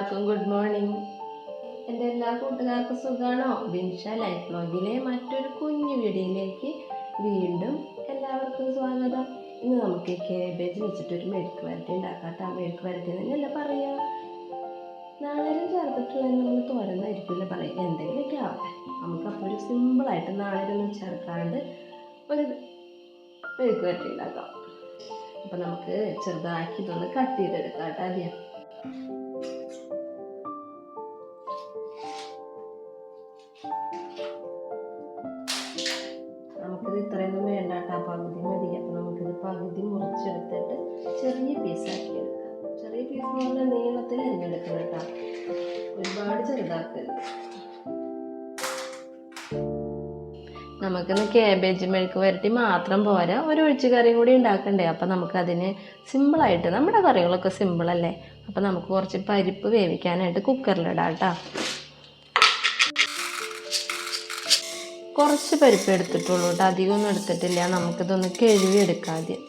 എല്ലാവർക്കും good morning എന്റെ എല്ലാ കൂട്ടുകാർക്കും സുഖമാണോ ബിൻഷ ലൈഫ് ബ്ലോഗിലെ മറ്റൊരു കുഞ്ഞു വീഡിയോയിലേക്ക് വീണ്ടും എല്ലാവർക്കും സ്വാഗതം. ഇന്ന് നമുക്ക് കേബേജ് വെച്ചിട്ടൊരു മെഴുക്ക് വരട്ടി ഉണ്ടാക്കാത്ത ആ മെഴുക്ക് വരട്ടി തന്നെയല്ല പറയുക നാളേരം ചേർത്തിട്ടുള്ള നമ്മൾ തുറന്നായിരിക്കില്ല പറയുക എന്തെങ്കിലുമൊക്കെ ആവട്ടെ. നമുക്കപ്പോൾ ഒരു സിമ്പിളായിട്ട് നാളേരൊന്നും ചേർക്കാണ്ട് ഒരു മെഴുക്ക് വരട്ടി ഉണ്ടാക്കാം. അപ്പോൾ നമുക്ക് ചെറുതാക്കി ഇതൊന്ന് കട്ട് ചെയ്തെടുക്കാം കേട്ടോ ആദ്യം നമുക്കിന്ന് കേബേജ് മെഴുക്ക് വരട്ടി മാത്രം പോരാ. ഒരു ഒഴിച്ചു കറിയും കൂടി ഉണ്ടാക്കണ്ടേ? അപ്പം നമുക്കതിന് സിമ്പിളായിട്ട് നമ്മുടെ കറികളൊക്കെ സിമ്പിളല്ലേ അപ്പം നമുക്ക് കുറച്ച് പരിപ്പ് വേവിക്കാനായിട്ട് കുക്കറിലിടാം കേട്ടോ കുറച്ച് പരിപ്പ് എടുത്തിട്ടുള്ളൂ കേട്ടോ അധികമൊന്നും എടുത്തിട്ടില്ല. നമുക്കിതൊന്ന് കഴുകി എടുക്കാം ആദ്യം.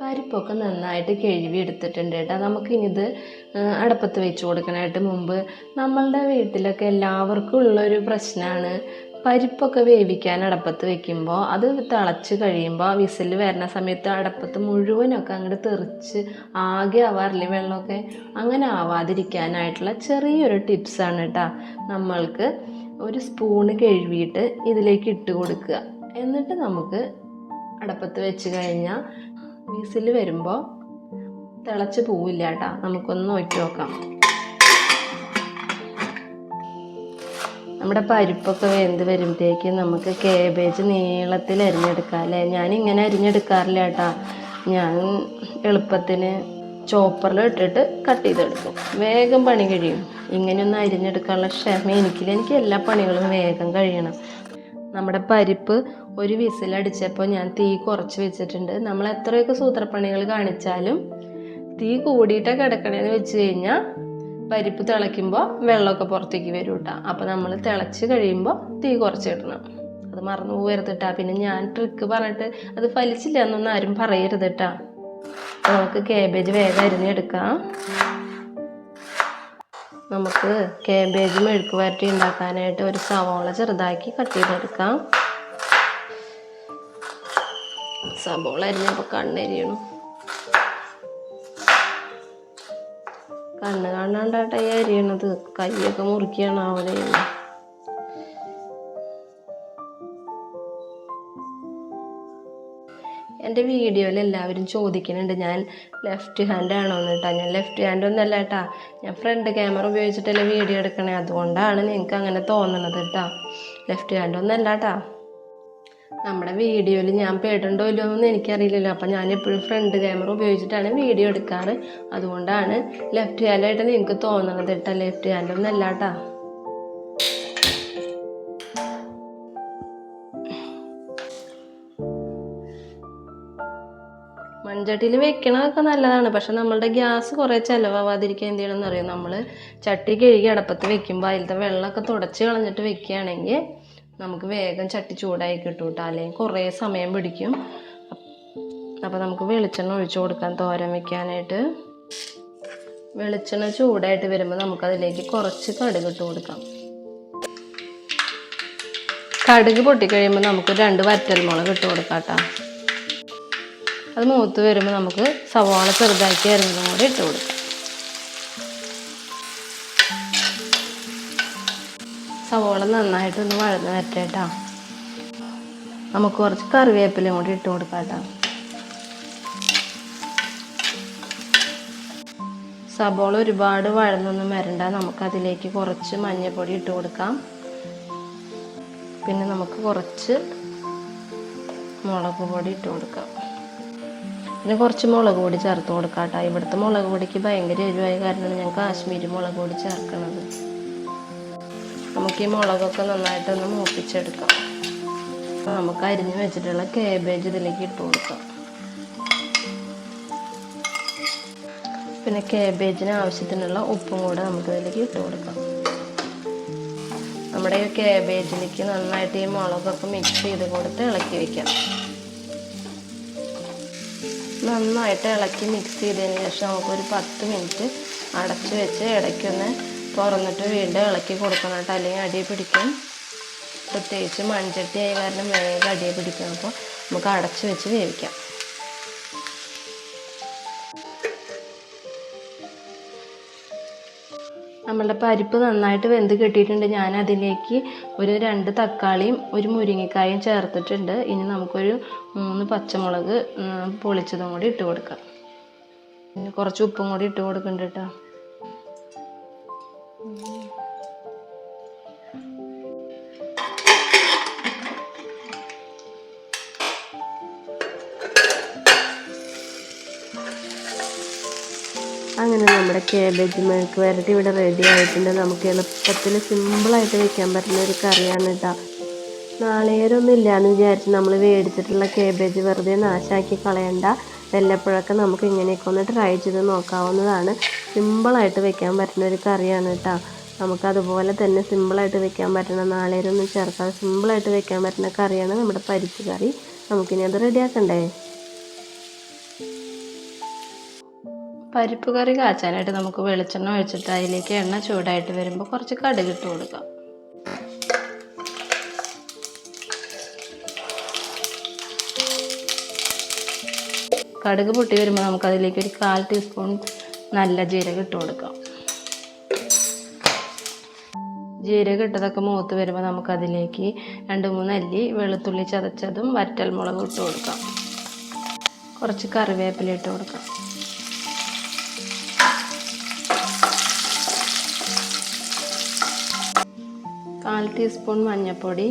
പരിപ്പൊക്കെ നന്നായിട്ട് കഴുകി എടുത്തിട്ടുണ്ട് കേട്ടോ നമുക്കിനിത് അടപ്പത്ത് വെച്ച് കൊടുക്കാനായിട്ട് മുമ്പ് നമ്മളുടെ വീട്ടിലൊക്കെ എല്ലാവർക്കും ഉള്ളൊരു പ്രശ്നമാണ് പരിപ്പൊക്കെ വേവിക്കാൻ അടപ്പത്ത് വെക്കുമ്പോൾ അത് തിളച്ച് കഴിയുമ്പോൾ വിസിൽ വരുന്ന സമയത്ത് അടപ്പത്ത് മുഴുവനൊക്കെ അങ്ങോട്ട് തെറിച്ച് ആകെ ആവാറില്ലേ വെള്ളമൊക്കെ? അങ്ങനെ ആവാതിരിക്കാനായിട്ടുള്ള ചെറിയൊരു ടിപ്സാണ് കേട്ടോ നമ്മൾക്ക് ഒരു സ്പൂണ് കഴുകിയിട്ട് ഇതിലേക്ക് ഇട്ട് കൊടുക്കുക. എന്നിട്ട് നമുക്ക് അടപ്പത്ത് വെച്ച് കഴിഞ്ഞാൽ വിസിൽ വരുമ്പോൾ തിളച്ച് പോവില്ല കേട്ടോ നമുക്കൊന്ന് നോക്കി നോക്കാം. നമ്മുടെ പരിപ്പൊക്കെ വെന്ത് വരുമ്പോഴത്തേക്ക് നമുക്ക് കേബേജ് നീളത്തിൽ അരിഞ്ഞെടുക്കാം അല്ലേ? ഞാനിങ്ങനെ അരിഞ്ഞെടുക്കാറില്ല കേട്ടോ. ഞാൻ എളുപ്പത്തിന് ചോപ്പറിൽ ഇട്ടിട്ട് കട്ട് ചെയ്തെടുക്കും. വേഗം പണി കഴിയും. ഇങ്ങനെയൊന്നും അരിഞ്ഞെടുക്കാനുള്ള ക്ഷമ എനിക്കില്ല. എനിക്ക് എല്ലാ പണികളും വേഗം കഴിയണം. നമ്മുടെ പരിപ്പ് ഒരു വിസിലടിച്ചപ്പോൾ ഞാൻ തീ കുറച്ച് വെച്ചിട്ടുണ്ട്. നമ്മൾ എത്രയൊക്കെ സൂത്രപ്പണികൾ കാണിച്ചാലും തീ കൂടിയിട്ടൊക്കെ കിടക്കണേന്ന് വെച്ച് കഴിഞ്ഞാൽ പരിപ്പ് തിളയ്ക്കുമ്പോൾ വെള്ളമൊക്കെ പുറത്തേക്ക് വരും കേട്ടോ അപ്പോൾ നമ്മൾ തിളച്ച് കഴിയുമ്പോൾ തീ കുറച്ചിടണം അത് മറന്നു പോകരുത് പിന്നെ ഞാൻ ട്രിക്ക് പറഞ്ഞിട്ട് അത് ഫലിച്ചില്ല എന്നൊന്നും ആരും പറയരുത് കേട്ടാ നമുക്ക് കേബേജ് വേഗം അരിഞ്ഞെടുക്കാം. നമുക്ക് കേബേജ് മെഴുക്ക് വരട്ടി ഉണ്ടാക്കാനായിട്ട് ഒരു സവോള ചെറുതാക്കി കട്ട് ചെയ്തെടുക്കാം. സവോള അരിഞ്ഞപ്പോൾ കണ്ണെരിയണം. കണ്ണ് കാണാണ്ടാട്ടെ അരിയണത്. കൈയൊക്കെ മുറുക്കിയാണ് അവിടെ എന്റെ വീഡിയോയിൽ എല്ലാവരും ചോദിക്കുന്നുണ്ട് ഞാൻ ലെഫ്റ്റ് ഹാൻഡ് ആണോ എന്ന് കേട്ടോ ഞാൻ ലെഫ്റ്റ് ഹാൻഡ് ഒന്നല്ല കേട്ടാ ഞാൻ ഫ്രണ്ട് ക്യാമറ ഉപയോഗിച്ചിട്ടല്ലേ വീഡിയോ എടുക്കണേ. അതുകൊണ്ടാണ് നിങ്ങൾക്ക് അങ്ങനെ തോന്നണത് കേട്ടോ ലെഫ്റ്റ് ഹാൻഡ് ഒന്നല്ല കേട്ടാ നമ്മുടെ വീഡിയോയിൽ ഞാൻ പേടുണ്ടോ ഇല്ലയോ എന്ന് എനിക്കറിയില്ലല്ലോ. അപ്പം ഞാൻ എപ്പോഴും ഫ്രണ്ട് ക്യാമറ ഉപയോഗിച്ചിട്ടാണ് വീഡിയോ എടുക്കാറ്. അതുകൊണ്ടാണ് ലെഫ്റ്റ് ഹാൻഡായിട്ട് നിങ്ങൾക്ക് തോന്നണത് കേട്ടോ. ലെഫ്റ്റ് ഹാൻഡ് ഒന്നല്ല കേട്ടോ. മൺചട്ടിയിൽ വെക്കണതൊക്കെ നല്ലതാണ്. പക്ഷെ നമ്മളുടെ ഗ്യാസ് കുറേ ചിലവാവാതിരിക്കാൻ എന്ത് ചെയ്യണമെന്ന് അറിയാം? നമ്മൾ ചട്ടി കഴുകി അടപ്പത്ത് വെക്കുമ്പോൾ അതിലത്തെ വെള്ളമൊക്കെ തുടച്ച് കളഞ്ഞിട്ട് വെക്കുകയാണെങ്കിൽ നമുക്ക് വേഗം ചട്ടി ചൂടായി കിട്ടും കേട്ടോ അല്ലെങ്കിൽ കുറേ സമയം പിടിക്കും. അപ്പോൾ നമുക്ക് വെളിച്ചെണ്ണ ഒഴിച്ചു കൊടുക്കാൻ തോരൻ വെക്കാനായിട്ട്. വെളിച്ചെണ്ണ ചൂടായിട്ട് വരുമ്പോൾ നമുക്കതിലേക്ക് കുറച്ച് കടുക് ഇട്ട് കൊടുക്കാം. കടുക് പൊട്ടിക്കഴിയുമ്പോൾ നമുക്ക് രണ്ട് വറ്റൽമുളക് ഇട്ട് കൊടുക്കാം കേട്ടോ അത് മൂത്ത് വരുമ്പോൾ നമുക്ക് സവാള ചെറുതാക്കി അരിഞ്ഞതും കൂടി ഇട്ട് കൊടുക്കാം. സവാള നന്നായിട്ടൊന്ന് വഴന്ന് വരട്ടെ കേട്ടോ നമുക്ക് കുറച്ച് കറിവേപ്പിലയും കൂടി ഇട്ട് കൊടുക്കാം കേട്ടോ സബോള ഒരുപാട് വഴന്നൊന്നും വരണ്ട. നമുക്കതിലേക്ക് കുറച്ച് മഞ്ഞൾപ്പൊടി ഇട്ട് കൊടുക്കാം. പിന്നെ നമുക്ക് കുറച്ച് മുളക് പൊടി ഇട്ട് കൊടുക്കാം. പിന്നെ കുറച്ച് മുളക് പൊടി ചേർത്ത് കൊടുക്കാം കേട്ടോ ഇവിടുത്തെ മുളക് പൊടിക്ക് ഭയങ്കര എരിവായ കാരണമാണ് ഞാൻ കാശ്മീരി മുളക് പൊടി ചേർക്കണത്. നമുക്ക് ഈ മുളകൊക്കെ നന്നായിട്ടൊന്ന് മൂപ്പിച്ചെടുക്കാം. നമുക്ക് അരിഞ്ഞ് വെച്ചിട്ടുള്ള കേബേജ് ഇതിലേക്ക് ഇട്ട് കൊടുക്കാം. പിന്നെ കേബേജിന് ആവശ്യത്തിനുള്ള ഉപ്പും കൂടെ നമുക്ക് ഇതിലേക്ക് ഇട്ട് കൊടുക്കാം. നമ്മുടെ ഈ കേബേജിലേക്ക് നന്നായിട്ട് ഈ മുളകൊക്കെ മിക്സ് ചെയ്ത് കൊടുത്ത് ഇളക്കി വയ്ക്കാം നന്നായിട്ട് ഇളക്കി മിക്സ് ചെയ്തതിന് ശേഷം നമുക്കൊരു പത്ത് മിനിറ്റ് അടച്ചു വെച്ച് ഇടയ്ക്കൊന്ന് തുറന്നിട്ട് വീണ്ടും ഇളക്കി കൊടുക്കണം കേട്ടോ. അല്ലെങ്കിൽ അടിയെ പിടിക്കും. പ്രത്യേകിച്ച് മൺചട്ടി ആയ കാരണം വേഗം അടിയെ പിടിക്കും അപ്പോൾ നമുക്ക് അടച്ചു വെച്ച് വേവിക്കാം. നമ്മളുടെ പരിപ്പ് നന്നായിട്ട് വെന്ത് കിട്ടിയിട്ടുണ്ട്. ഞാൻ അതിലേക്ക് ഒരു രണ്ട് തക്കാളിയും ഒരു മുരിങ്ങക്കായും ചേർത്തിട്ടുണ്ട്. ഇനി നമുക്കൊരു മൂന്ന് പച്ചമുളക് പൊളിച്ചതും കൂടി ഇട്ട് കൊടുക്കാം. കുറച്ച് ഉപ്പും കൂടി ഇട്ട് കൊടുക്കുന്നുണ്ട് കേട്ടോ. അങ്ങനെ നമ്മുടെ കേബേജ് മെഴുക്ക് വരട്ടി ഇവിടെ റെഡി ആയിട്ടുണ്ട്. നമുക്ക് എളുപ്പത്തിൽ സിമ്പിളായിട്ട് വെക്കാൻ പറ്റുന്ന ഒരു കറിയാണ് കേട്ടോ നാളികേരമൊന്നും ഇല്ലയെന്ന് വിചാരിച്ച് നമ്മൾ മേടിച്ചിട്ടുള്ള കേബേജ് വെറുതെ നാശാക്കി കളയണ്ട. വല്ലപ്പോഴൊക്കെ നമുക്ക് ഇങ്ങനെയൊക്കെ ഒന്ന് ട്രൈ ചെയ്ത് നോക്കാവുന്നതാണ്. സിമ്പിളായിട്ട് വെക്കാൻ പറ്റുന്ന ഒരു കറിയാണ് കേട്ടോ നമുക്കതുപോലെ തന്നെ സിമ്പിളായിട്ട് വെക്കാൻ പറ്റുന്ന നാളേരൊന്നും ചേർക്കാതെ സിമ്പിളായിട്ട് വെക്കാൻ പറ്റുന്ന കറിയാണ് നമ്മുടെ പരിപ്പ് കറി. നമുക്കിനി അത് റെഡിയാക്കണ്ടേ പരിപ്പ് കറി കാച്ചാനായിട്ട് നമുക്ക് വെളിച്ചെണ്ണ ഒഴിച്ചിട്ട് അതിലേക്ക് എണ്ണ ചൂടായിട്ട് വരുമ്പോൾ കുറച്ച് കടുകിട്ട് കൊടുക്കാം. കടുക് പൊട്ടി വരുമ്പോൾ നമുക്ക് അതിലേക്ക് ഒരു കാൽ ടീസ്പൂൺ നല്ല ജീരകം ഇട്ട് കൊടുക്കാം. ജീരകം ഇട്ടതൊക്കെ മൂത്ത് വരുമ്പോൾ നമുക്ക് അതിലേക്ക് രണ്ട് മൂന്ന് അല്ലി വെളുത്തുള്ളി ചതച്ചതും വറ്റൽ മുളകും ഇട്ട് കൊടുക്കാം. കുറച്ച് കറിവേപ്പില ഇട്ട് കൊടുക്കാം. കാൽ ടീസ്പൂൺ മഞ്ഞൾപ്പൊടി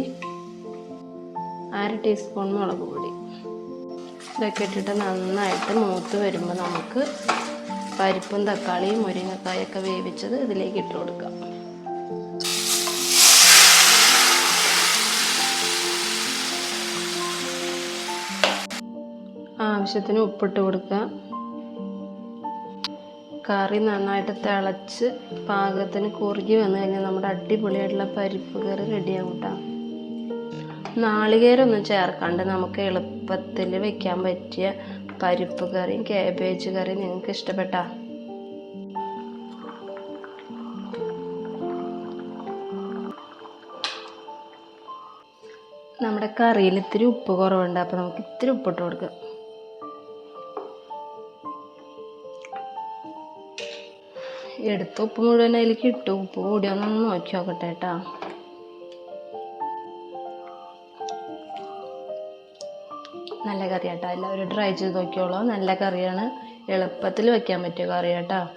അര ടീസ്പൂൺ മുളക് പൊടി. ഇതൊക്കെ ഇട്ടിട്ട് നന്നായിട്ട് മൂത്ത് വരുമ്പോൾ നമുക്ക് പരിപ്പും തക്കാളിയും മുരിങ്ങക്കായൊക്കെ വേവിച്ചത് ഇതിലേക്ക് ഇട്ട് കൊടുക്കാം. ആവശ്യത്തിന് ഉപ്പിട്ട് കൊടുക്കുക. കറി നന്നായിട്ട് തിളച്ച് പാകത്തിന് കുറുകി വന്നു കഴിഞ്ഞാൽ നമ്മുടെ അടിപൊളിയായിട്ടുള്ള പരിപ്പ് കറി റെഡിയാകും കേട്ടോ നാളികേരമൊന്നും ചേർക്കാണ്ട് നമുക്ക് എളുപ്പത്തിൽ വെക്കാൻ പറ്റിയ പരിപ്പ് കറിയും കാബേജ് കറിയും നിങ്ങൾക്ക് ഇഷ്ടപ്പെട്ടാ? നമ്മുടെ കറിയിൽ ഇത്തിരി ഉപ്പ് കുറവുണ്ട് അപ്പോൾ നമുക്ക് ഇത്തിരി ഉപ്പിട്ട് കൊടുക്കാം. എടുത്ത ഉപ്പ് മുഴുവൻ അതിലേക്ക് ഇട്ടു. ഉപ്പ് കൂടിയൊന്നൊന്ന് നോക്കി നോക്കട്ടെ കേട്ടോ. കറി കേട്ടോ എല്ലാവരും ട്രൈ ചെയ്ത് നോക്കിയോളൂ നല്ല കറിയാണ്. എളുപ്പത്തിൽ വെക്കാൻ പറ്റിയ കറി കേട്ടോ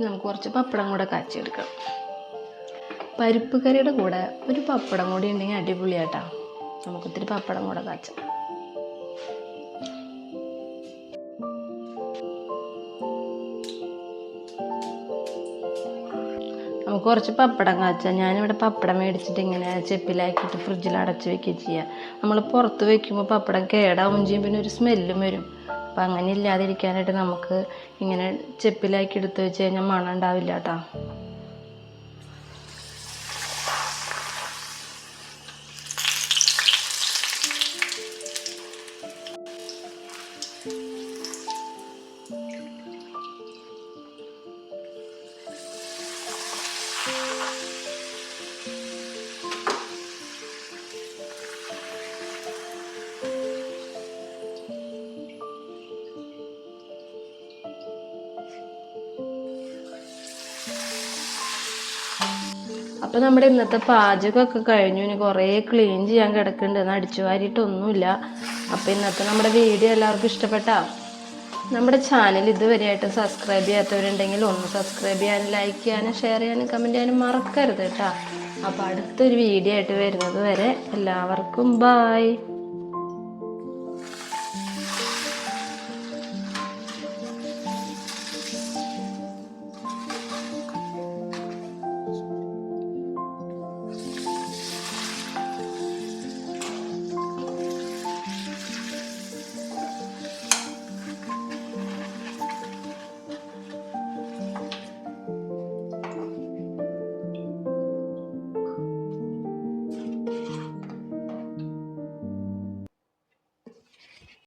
നമുക്ക് കുറച്ച് പപ്പടം കൂടെ കാച്ചിയെടുക്കാം. പരിപ്പ് കറിയുടെ കൂടെ ഒരു പപ്പടം കൂടി ഉണ്ടെങ്കിൽ അടിപൊളിയാട്ടോ. നമുക്ക് ഇത്തിരി പപ്പടം കൂടെ കാച്ചാം. കുറച്ച് പപ്പടം കാച്ചാൽ ഞാനിവിടെ പപ്പടം മേടിച്ചിട്ട് ഇങ്ങനെ ചെപ്പിലാക്കിയിട്ട് ഫ്രിഡ്ജിൽ അടച്ച് വെക്കുകയും ചെയ്യുക നമ്മൾ പുറത്ത് വെക്കുമ്പോൾ പപ്പടം കേടാവും ചെയ്യും. പിന്നെ ഒരു സ്മെല്ലും വരും. അപ്പം അങ്ങനെ ഇല്ലാതിരിക്കാനായിട്ട് നമുക്ക് ഇങ്ങനെ ചെപ്പിലാക്കി എടുത്ത് വെച്ച് കഴിഞ്ഞാൽ മണം ഉണ്ടാവില്ല കേട്ടോ അപ്പോൾ നമ്മുടെ ഇന്നത്തെ പാചകമൊക്കെ കഴിഞ്ഞു. ഇനി കുറേ ക്ലീൻ ചെയ്യാൻ കിടക്കുന്നുണ്ട്. എന്നാൽ അടിച്ചു വാരിയിട്ടൊന്നുമില്ല. അപ്പോൾ ഇന്നത്തെ നമ്മുടെ വീഡിയോ എല്ലാവർക്കും ഇഷ്ടപ്പെട്ടാ? നമ്മുടെ ചാനൽ ഇതുവരെയായിട്ട് സബ്സ്ക്രൈബ് ചെയ്യാത്തവരുണ്ടെങ്കിൽ ഒന്ന് സബ്സ്ക്രൈബ് ചെയ്യാനും ലൈക്ക് ചെയ്യാനും ഷെയർ ചെയ്യാനും കമന്റ് ചെയ്യാനും മറക്കരുത് കേട്ടോ. അപ്പോൾ അടുത്തൊരു വീഡിയോ ആയിട്ട് വരുന്നത് വരെ എല്ലാവർക്കും ബായ്